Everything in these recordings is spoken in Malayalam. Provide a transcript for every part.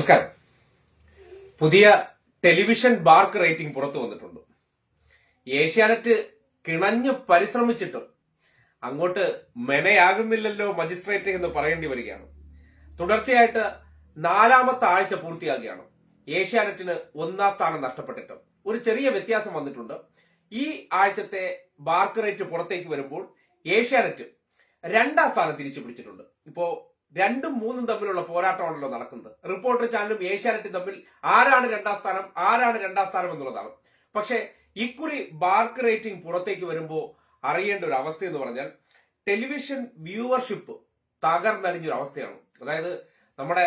നമസ്കാരം. പുതിയ ടെലിവിഷൻ ബാർക്ക് റേറ്റിംഗ് പുറത്തു വന്നിട്ടുണ്ട്. ഏഷ്യാനെറ്റ് കിണഞ്ഞു പരിശ്രമിച്ചിട്ടും അങ്ങോട്ട് മെനയാകുന്നില്ലല്ലോ മജിസ്ട്രേറ്റ് എന്ന് പറയേണ്ടി വരികയാണ്. തുടർച്ചയായിട്ട് നാലാമത്തെ ആഴ്ച പൂർത്തിയാകുകയാണ്. ഏഷ്യാനെറ്റിന് ഒന്നാം സ്ഥാനം നഷ്ടപ്പെട്ടിട്ട് ഒരു ചെറിയ വ്യത്യാസം വന്നിട്ടുണ്ട്. ഈ ആഴ്ചത്തെ ബാർക്ക് റേറ്റ് പുറത്തേക്ക് വരുമ്പോൾ ഏഷ്യാനെറ്റ് രണ്ടാം സ്ഥാനം തിരിച്ചു പിടിച്ചിട്ടുണ്ട്. ഇപ്പോ രണ്ടും മൂന്നും തമ്മിലുള്ള പോരാട്ടമാണല്ലോ നടക്കുന്നത്. റിപ്പോർട്ടർ ചാനലും ഏഷ്യാനെറ്റും തമ്മിൽ ആരാണ് രണ്ടാം സ്ഥാനം ആരാണ് രണ്ടാം സ്ഥാനം എന്നുള്ളതാണ്. പക്ഷേ ഇക്കുറി ബാർക്ക് റേറ്റിംഗ് പുറത്തേക്ക് വരുമ്പോൾ അറിയേണ്ട ഒരു അവസ്ഥ എന്ന് പറഞ്ഞാൽ ടെലിവിഷൻ വ്യൂവർഷിപ്പ് തകർന്നടിഞ്ഞൊരു അവസ്ഥയാണ്. അതായത് നമ്മുടെ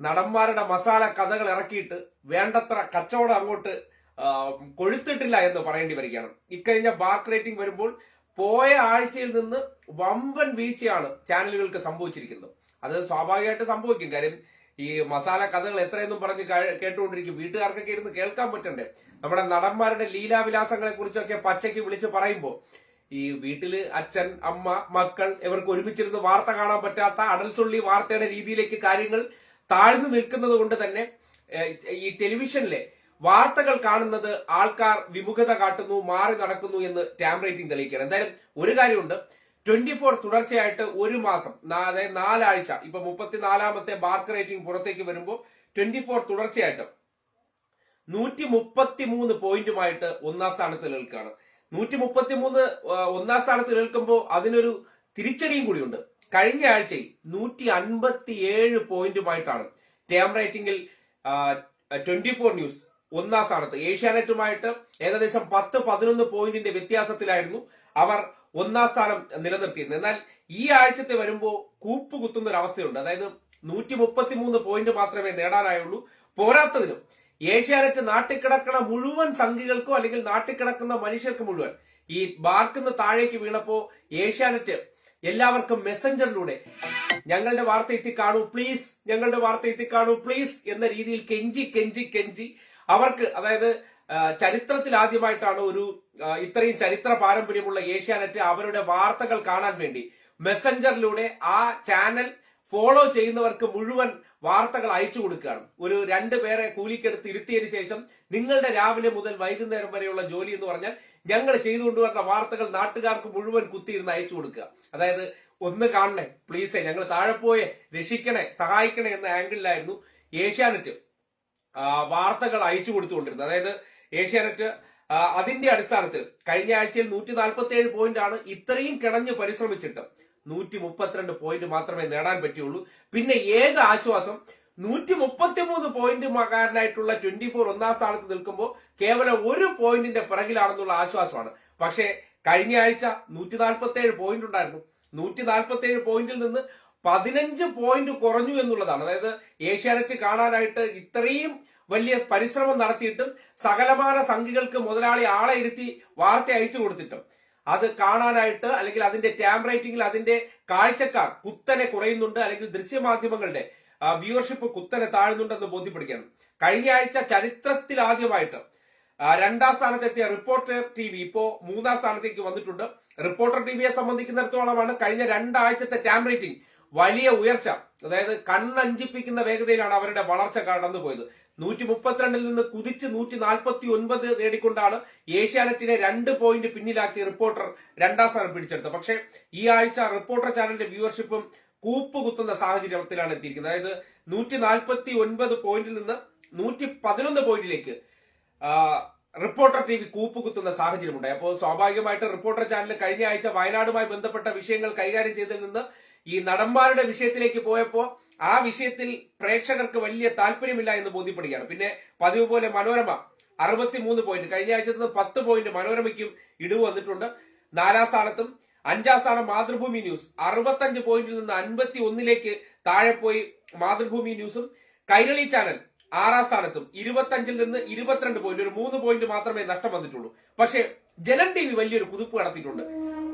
നടന്മാരുടെ മസാല കഥകൾ ഇറക്കിയിട്ട് വേണ്ടത്ര കച്ചവടം അങ്ങോട്ട് കൊഴുത്തിട്ടില്ല എന്ന് പറയേണ്ടി വരികയാണ്. ഇക്കഴിഞ്ഞ ബാർക്ക് റേറ്റിംഗ് വരുമ്പോൾ പോയ ആഴ്ചയിൽ നിന്ന് വമ്പൻ വീഴ്ചയാണ് ചാനലുകൾക്ക് സംഭവിച്ചിരിക്കുന്നത്. അത് സ്വാഭാവികമായിട്ട് സംഭവിക്കും. കാര്യം ഈ മസാല കഥകൾ എത്രയെന്നും പറഞ്ഞ് കേട്ടുകൊണ്ടിരിക്കും. വീട്ടുകാർക്കൊക്കെ ഇരുന്ന് കേൾക്കാൻ പറ്റണ്ടേ? നമ്മുടെ നടന്മാരുടെ ലീലാവിലാസങ്ങളെ കുറിച്ചൊക്കെ പച്ചയ്ക്ക് വിളിച്ച് പറയുമ്പോൾ ഈ വീട്ടിൽ അച്ഛൻ അമ്മ മക്കൾ ഇവർക്ക് ഒരുമിച്ചിരുന്ന് വാർത്ത കാണാൻ പറ്റാത്ത അടൽസുള്ളി വാർത്തയുടെ രീതിയിലേക്ക് കാര്യങ്ങൾ താഴ്ന്നു നിൽക്കുന്നത് കൊണ്ട് തന്നെ ഈ ടെലിവിഷനിലെ വാർത്തകൾ കാണുന്നത് ആൾക്കാർ വിമുഖത കാട്ടുന്നു മാറി നടക്കുന്നു എന്ന് ടാം റേറ്റിംഗ് തെളിയിക്കുകയാണ്. എന്തായാലും ഒരു കാര്യമുണ്ട്. ട്വന്റി ഫോർ തുടർച്ചയായിട്ട് ഒരു മാസം അതായത് നാലാഴ്ച ഇപ്പൊ മുപ്പത്തിനാലാമത്തെ ബാർക്ക് റേറ്റിംഗ് പുറത്തേക്ക് വരുമ്പോൾ ട്വന്റി ഫോർ തുടർച്ചയായിട്ട് നൂറ്റി മുപ്പത്തി മൂന്ന് പോയിന്റുമായിട്ട് ഒന്നാം സ്ഥാനത്ത് നിൽക്കുകയാണ്. നൂറ്റി മുപ്പത്തി മൂന്ന് ഒന്നാം സ്ഥാനത്ത് നിൽക്കുമ്പോൾ അതിനൊരു തിരിച്ചടിയും കൂടിയുണ്ട്. കഴിഞ്ഞ ആഴ്ചയിൽ നൂറ്റി അൻപത്തി ഏഴ് പോയിന്റുമായിട്ടാണ്. ടേം റേറ്റിംഗിൽ ട്വന്റി ഫോർ ന്യൂസ് ഒന്നാം സ്ഥാനത്ത്. ഏഷ്യാനെറ്റുമായിട്ട് ഏകദേശം പത്ത് പതിനൊന്ന് പോയിന്റിന്റെ വ്യത്യാസത്തിലായിരുന്നു അവർ ഒന്നാം സ്ഥാനം നിലനിർത്തിയിരുന്നത്. എന്നാൽ ഈ ആഴ്ചത്തെ വരുമ്പോൾ കൂപ്പ് കുത്തുന്ന ഒരു അവസ്ഥയുണ്ട് അതായത് നൂറ്റി മുപ്പത്തി മൂന്ന് പോയിന്റ് മാത്രമേ നേടാനായുള്ളൂ. പോരാത്തതിനും ഏഷ്യാനെറ്റ് നാട്ടിക്കിടക്കണ മുഴുവൻ സംഖ്യകൾക്കോ അല്ലെങ്കിൽ നാട്ടിക്കിടക്കുന്ന മനുഷ്യർക്ക് മുഴുവൻ ഈ ബാർക്കിന്ന് താഴേക്ക് വീണപ്പോ ഏഷ്യാനെറ്റ് എല്ലാവർക്കും മെസ്സഞ്ചറിലൂടെ ഞങ്ങളുടെ വാർത്ത എത്തിക്കാണൂ പ്ലീസ് ഞങ്ങളുടെ വാർത്ത എത്തിക്കാണൂ പ്ലീസ് എന്ന രീതിയിൽ കെഞ്ചി കെഞ്ചി കെഞ്ചി അവർക്ക് അതായത് ചരിത്രത്തിൽ ആദ്യമായിട്ടാണ് ഒരു ഇത്രയും ചരിത്ര പാരമ്പര്യമുള്ള ഏഷ്യാനെറ്റ് അവരുടെ വാർത്തകൾ കാണാൻ വേണ്ടി. മെസ്സഞ്ചറിലൂടെ ആ ചാനൽ ഫോളോ ചെയ്യുന്നവർക്ക് മുഴുവൻ വാർത്തകൾ അയച്ചു കൊടുക്കുകയാണ്. ഒരു രണ്ട് പേരെ കൂലിക്കെടുത്ത് ഇരുത്തിയതിനു ശേഷം നിങ്ങളുടെ രാവിലെ മുതൽ വൈകുന്നേരം വരെയുള്ള ജോലി എന്ന് പറഞ്ഞാൽ ഞങ്ങൾ ചെയ്തുകൊണ്ടുവരുന്ന വാർത്തകൾ നാട്ടുകാർക്ക് മുഴുവൻ കുത്തിയിരുന്ന് അയച്ചു കൊടുക്കുക. അതായത് ഒന്ന് കാണണേ പ്ലീസേ ഞങ്ങൾ താഴെ പോയേ രക്ഷിക്കണേ സഹായിക്കണേ എന്ന ആംഗിളിലായിരുന്നു ഏഷ്യാനെറ്റ്. വാർത്തകൾ അയച്ചു കൊടുത്തുകൊണ്ടിരുന്നത്. അതായത് ഏഷ്യാനെറ്റ് അതിന്റെ അടിസ്ഥാനത്തിൽ കഴിഞ്ഞ ആഴ്ചയിൽ നൂറ്റി നാൽപ്പത്തി ഏഴ് പോയിന്റ് ആണ് ഇത്രയും കിടഞ്ഞ് പരിശ്രമിച്ചിട്ട് നൂറ്റി മുപ്പത്തിരണ്ട് പോയിന്റ് മാത്രമേ നേടാൻ പറ്റുള്ളൂ പിന്നെ ഏക ആശ്വാസം നൂറ്റി മുപ്പത്തിമൂന്ന് പോയിന്റ് കാരനായിട്ടുള്ള ട്വന്റി ഫോർ ഒന്നാം സ്ഥാനത്ത് നിൽക്കുമ്പോൾ കേവലം ഒരു പോയിന്റിന്റെ പിറകിലാണെന്നുള്ള ആശ്വാസമാണ്. പക്ഷേ കഴിഞ്ഞ ആഴ്ച നൂറ്റി നാൽപ്പത്തി ഏഴ് പോയിന്റ് ഉണ്ടായിരുന്നു. നൂറ്റി നാൽപ്പത്തി ഏഴ് പോയിന്റിൽ നിന്ന് പതിനഞ്ച് പോയിന്റ് കുറഞ്ഞു എന്നുള്ളതാണ്. അതായത് ഏഷ്യാനെറ്റ് കാണാനായിട്ട് ഇത്രയും വലിയ പരിശ്രമം നടത്തിയിട്ടും സകലമാന സംഘികൾക്ക് മുതലാളി ആളെ ഇരുത്തി വാർത്ത അയച്ചു കൊടുത്തിട്ടും. അത് കാണാനായിട്ട് അല്ലെങ്കിൽ അതിന്റെ ടാം റേറ്റിംഗിൽ അതിന്റെ കാഴ്ചക്കാർ കുത്തനെ കുറയുന്നുണ്ട്. അല്ലെങ്കിൽ ദൃശ്യമാധ്യമങ്ങളുടെ വ്യൂവർഷിപ്പ് കുത്തനെ താഴുന്നുണ്ടെന്ന് ബോധ്യപ്പെടുകയാണ്. കഴിഞ്ഞ ആഴ്ച ആ, രണ്ടാം സ്ഥാനത്തെത്തിയ റിപ്പോർട്ടർ ടി വി ഇപ്പോ മൂന്നാം സ്ഥാനത്തേക്ക് വന്നിട്ടുണ്ട്. റിപ്പോർട്ടർ ടി വിയെ സംബന്ധിക്കുന്നിടത്തോളമാണ് കഴിഞ്ഞ രണ്ടാഴ്ചത്തെ ടാം റേറ്റിംഗ് വലിയ ഉയർച്ച അതായത് കണ്ണഞ്ചിപ്പിക്കുന്ന വേഗതയിലാണ് അവരുടെ വളർച്ച കടന്നുപോയത്. നൂറ്റി മുപ്പത്തിരണ്ടിൽ നിന്ന് കുതിച്ച് നൂറ്റി നാൽപ്പത്തി ഒൻപത് നേടിക്കൊണ്ടാണ് ഏഷ്യാനെറ്റിനെ രണ്ട് പോയിന്റ് പിന്നിലാക്കി റിപ്പോർട്ടർ രണ്ടാം സ്ഥാനം പിടിച്ചെടുത്തത്. പക്ഷേ ഈ ആഴ്ച റിപ്പോർട്ടർ ചാനലിന്റെ വ്യൂവർഷിപ്പും കൂപ്പ് കുത്തുന്ന സാഹചര്യത്തിലാണ് എത്തിയിരിക്കുന്നത്. അതായത് നൂറ്റി നാൽപ്പത്തി ഒൻപത് പോയിന്റിൽ നിന്ന് നൂറ്റി പതിനൊന്ന് പോയിന്റിലേക്ക് റിപ്പോർട്ടർ ടി വി കൂപ്പ് കുത്തുന്ന സാഹചര്യമുണ്ടായി. അപ്പോൾ സ്വാഭാവികമായിട്ട് റിപ്പോർട്ടർ ചാനൽ കഴിഞ്ഞ ആഴ്ച വയനാടുമായി ബന്ധപ്പെട്ട വിഷയങ്ങൾ കൈകാര്യം ചെയ്തതിൽ നിന്ന് ഈ നടന്മാരുടെ വിഷയത്തിലേക്ക് പോയപ്പോ ആ വിഷയത്തിൽ പ്രേക്ഷകർക്ക് വലിയ താല്പര്യമില്ല എന്ന് ബോധ്യപ്പെടുകയാണ്. പിന്നെ പതിവ് പോലെ മനോരമ അറുപത്തിമൂന്ന് പോയിന്റ് കഴിഞ്ഞ ആഴ്ച നിന്ന് പത്ത് പോയിന്റ് മനോരമയ്ക്കും ഇടിവ് വന്നിട്ടുണ്ട്. നാലാം സ്ഥാനത്തും അഞ്ചാം സ്ഥാനം മാതൃഭൂമി ന്യൂസ്. അറുപത്തഞ്ച് പോയിന്റിൽ നിന്ന് അൻപത്തി ഒന്നിലേക്ക് താഴെ പോയി മാതൃഭൂമി ന്യൂസും. കൈരളി ചാനൽ ആറാം സ്ഥാനത്തും ഇരുപത്തഞ്ചിൽ നിന്ന് ഇരുപത്തിരണ്ട് പോയിന്റ് ഒരു മൂന്ന് പോയിന്റ് മാത്രമേ നഷ്ടം വന്നിട്ടുള്ളൂ. പക്ഷേ ജനം ടി വി വലിയൊരു കുതിപ്പ് നടത്തിയിട്ടുണ്ട്.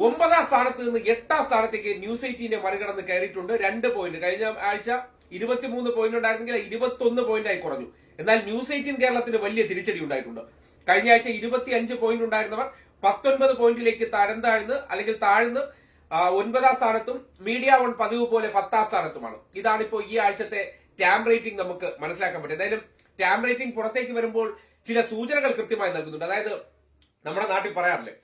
ഒമ്പതാം സ്ഥാനത്ത് നിന്ന് എട്ടാം സ്ഥാനത്തേക്ക് ന്യൂസ് എയ്റ്റീനെ മറികടന്ന് കയറിയിട്ടുണ്ട്. രണ്ട് പോയിന്റ് കഴിഞ്ഞ ആഴ്ച ഇരുപത്തിമൂന്ന് പോയിന്റ് ഉണ്ടായിരുന്നെങ്കിൽ ഇരുപത്തൊന്ന് പോയിന്റ് ആയി കുറഞ്ഞു. എന്നാൽ ന്യൂസ് എയ്റ്റീൻ കേരളത്തിന് വലിയ തിരിച്ചടി ഉണ്ടായിട്ടുണ്ട്. കഴിഞ്ഞ ആഴ്ച ഇരുപത്തി അഞ്ച് പോയിന്റ് ഉണ്ടായിരുന്നവർ പത്തൊൻപത് പോയിന്റിലേക്ക് തരം താഴ്ന്ന് അല്ലെങ്കിൽ താഴ്ന്ന് ഒൻപതാം സ്ഥാനത്തും മീഡിയ വൺ പതിവ് പോലെ പത്താം സ്ഥാനത്തുമാണ്. ഇതാണിപ്പോ ഈ ആഴ്ചത്തെ ടാം റേറ്റിംഗ് നമുക്ക് മനസ്സിലാക്കാൻ പറ്റും എന്തായാലും ടാം റേറ്റിംഗ് പുറത്തേക്ക് വരുമ്പോൾ ചില സൂചനകൾ കൃത്യമായി നൽകുന്നുണ്ട്. അതായത് നമ്മുടെ നാട്ടിൽ പറയാറില്ലേ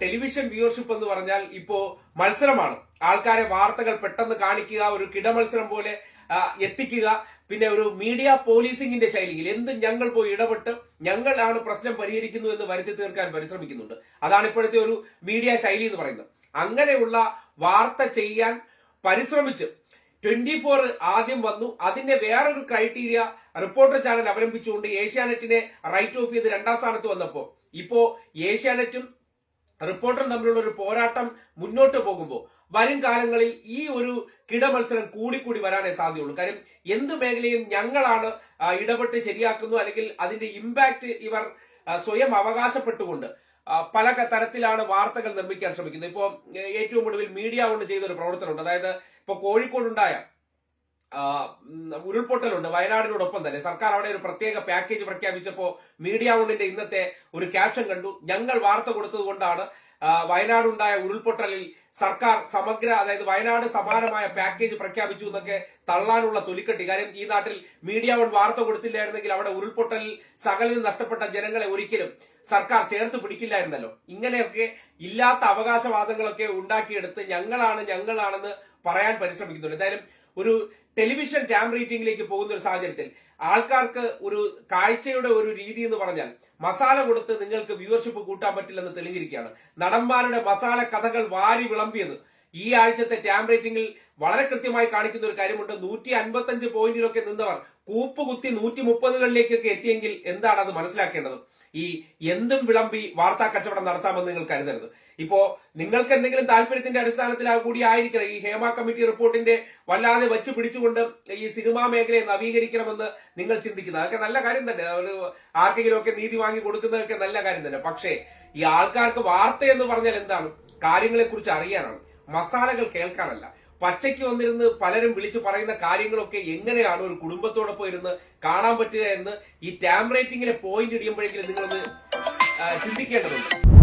ടെലിവിഷൻ വ്യൂവർഷിപ്പ് എന്ന് പറഞ്ഞാൽ ഇപ്പോ മത്സരമാണ്. ആൾക്കാരെ വാർത്തകൾ പെട്ടെന്ന് കാണിക്കുക ഒരു കിടമത്സരം പോലെ എത്തിക്കുക. പിന്നെ ഒരു മീഡിയ പോലീസിംഗിന്റെ ശൈലിയിൽ എന്ത് ഞങ്ങൾ പോയി ഇടപെട്ട് ഞങ്ങളാണ് പ്രശ്നം പരിഹരിക്കുന്നു എന്ന് വരുത്തി തീർക്കാൻ പരിശ്രമിക്കുന്നുണ്ട്. അതാണ് ഇപ്പോഴത്തെ ഒരു മീഡിയ ശൈലി എന്ന് പറയുന്നത്. അങ്ങനെയുള്ള വാർത്ത ചെയ്യാൻ പരിശ്രമിച്ച് ട്വന്റി ഫോർ ആദ്യം വന്നു. അതിന്റെ വേറൊരു ക്രൈറ്റീരിയ റിപ്പോർട്ടർ ചാനൽ അവലംബിച്ചുകൊണ്ട് ഏഷ്യാനെറ്റിനെ റൈറ്റ് ഓഫ് ചെയ്ത് രണ്ടാം സ്ഥാനത്ത് വന്നപ്പോൾ ഇപ്പോ ഏഷ്യാനെറ്റും റിപ്പോർട്ടറും തമ്മിലുള്ള ഒരു പോരാട്ടം മുന്നോട്ട് പോകുമ്പോൾ വരും കാലങ്ങളിൽ ഈ ഒരു കിടമത്സരം കൂടിക്കൂടി വരാനേ സാധ്യതയുള്ളൂ. കാര്യം എന്ത് മേഖലയും ഞങ്ങളാണ് ഇടപെട്ട് ശരിയാക്കുന്നു അല്ലെങ്കിൽ അതിന്റെ ഇമ്പാക്ട് ഇവർ സ്വയം അവകാശപ്പെട്ടുകൊണ്ട് പല തരത്തിലാണ് വാർത്തകൾ നിർമ്മിക്കാൻ ശ്രമിക്കുന്നത്. ഇപ്പോൾ ഏറ്റവും ഒടുവിൽ മീഡിയ കൊണ്ട് ചെയ്ത ഒരു പ്രവർത്തനമുണ്ട്. അതായത് ഇപ്പോൾ കോഴിക്കോടുണ്ടായ ഉരുൾപൊട്ടലുണ്ട്. വയനാടിനോടൊപ്പം തന്നെ. സർക്കാർ അവിടെ ഒരു പ്രത്യേക പാക്കേജ് പ്രഖ്യാപിച്ചപ്പോ മീഡിയ വണ്ണിന്റെ ഇന്നത്തെ ഒരു ക്യാപ്ഷൻ കണ്ടു. ഞങ്ങൾ വാർത്ത കൊടുത്തത് കൊണ്ടാണ് വയനാടുണ്ടായ ഉരുൾപൊട്ടലിൽ സർക്കാർ സമഗ്ര അതായത് വയനാട് സമാനമായ പാക്കേജ് പ്രഖ്യാപിച്ചു എന്നൊക്കെ തള്ളാനുള്ള തൊലിക്കെട്ടി. കാര്യം ഈ നാട്ടിൽ മീഡിയ വൺ വാർത്ത കൊടുത്തില്ലായിരുന്നെങ്കിൽ അവിടെ ഉരുൾപൊട്ടലിൽ സകലിൽ നഷ്ടപ്പെട്ട ജനങ്ങളെ ഒരിക്കലും സർക്കാർ ചേർത്ത് പിടിക്കില്ലായിരുന്നല്ലോ. ഇങ്ങനെയൊക്കെ ഇല്ലാത്ത അവകാശവാദങ്ങളൊക്കെ ഉണ്ടാക്കിയെടുത്ത് ഞങ്ങളാണ് ഞങ്ങളാണെന്ന് പറയാൻ പരിശ്രമിക്കുന്നുണ്ട്. എന്തായാലും ഒരു ടെലിവിഷൻ ടാം റേറ്റിംഗിലേക്ക് പോകുന്ന ഒരു സാഹചര്യത്തിൽ ആൾക്കാർക്ക് ഒരു കാഴ്ചയുടെ ഒരു രീതി എന്ന് പറഞ്ഞാൽ മസാല കൊടുത്ത് നിങ്ങൾക്ക് വ്യൂവർഷിപ്പ് കൂട്ടാൻ പറ്റില്ലെന്ന് തെളിഞ്ഞിരിക്കുകയാണ്. നടന്മാരുടെ മസാല കഥകൾ വാരി വിളമ്പിയത് ഈ ആഴ്ചത്തെ ടാം റേറ്റിംഗിൽ വളരെ കൃത്യമായി കാണിക്കുന്ന ഒരു കാര്യമുണ്ട്. നൂറ്റി അൻപത്തഞ്ച് പോയിന്റിലൊക്കെ നിന്നവർ കൂപ്പ് കുത്തി നൂറ്റി മുപ്പതുകളിലേക്കൊക്കെ എത്തിയെങ്കിൽ എന്താണ് അത് മനസ്സിലാക്കേണ്ടത്? ഈ എന്തും വിളമ്പി വാർത്താ കച്ചവടം നടത്താമെന്ന് നിങ്ങൾ കരുതരുത്. ഇപ്പോ നിങ്ങൾക്ക് എന്തെങ്കിലും താല്പര്യത്തിന്റെ അടിസ്ഥാനത്തിൽ കൂടി ആയിരിക്കണം ഈ ഹേമ കമ്മിറ്റി റിപ്പോർട്ടിന്റെ വല്ലാതെ വച്ചു പിടിച്ചുകൊണ്ട് ഈ സിനിമാ മേഖലയെ നവീകരിക്കണമെന്ന് നിങ്ങൾ ചിന്തിക്കുന്നത്. അതൊക്കെ നല്ല കാര്യം തന്നെ. ആർക്കെങ്കിലും ഒക്കെ നീതി വാങ്ങി കൊടുക്കുന്നതൊക്കെ നല്ല കാര്യം തന്നെ. പക്ഷേ ഈ ആൾക്കാർക്ക് വാർത്ത എന്ന് പറഞ്ഞാൽ എന്താണ്? കാര്യങ്ങളെ കുറിച്ച് അറിയാനാണ്. മസാലകൾ കേൾക്കാനല്ല. പച്ചയ്ക്ക് വന്നിരുന്ന് പലരും വിളിച്ചു പറയുന്ന കാര്യങ്ങളൊക്കെ എങ്ങനെയാണ് ഒരു കുടുംബത്തോടൊപ്പം ഇരുന്ന് കാണാൻ പറ്റുക എന്ന് ഈ ടാം റേറ്റിംഗിലെ പോയിന്റ് ഇടിയുമ്പോഴെങ്കിലും നിങ്ങളൊന്ന് ചിന്തിക്കേണ്ടതുണ്ട്.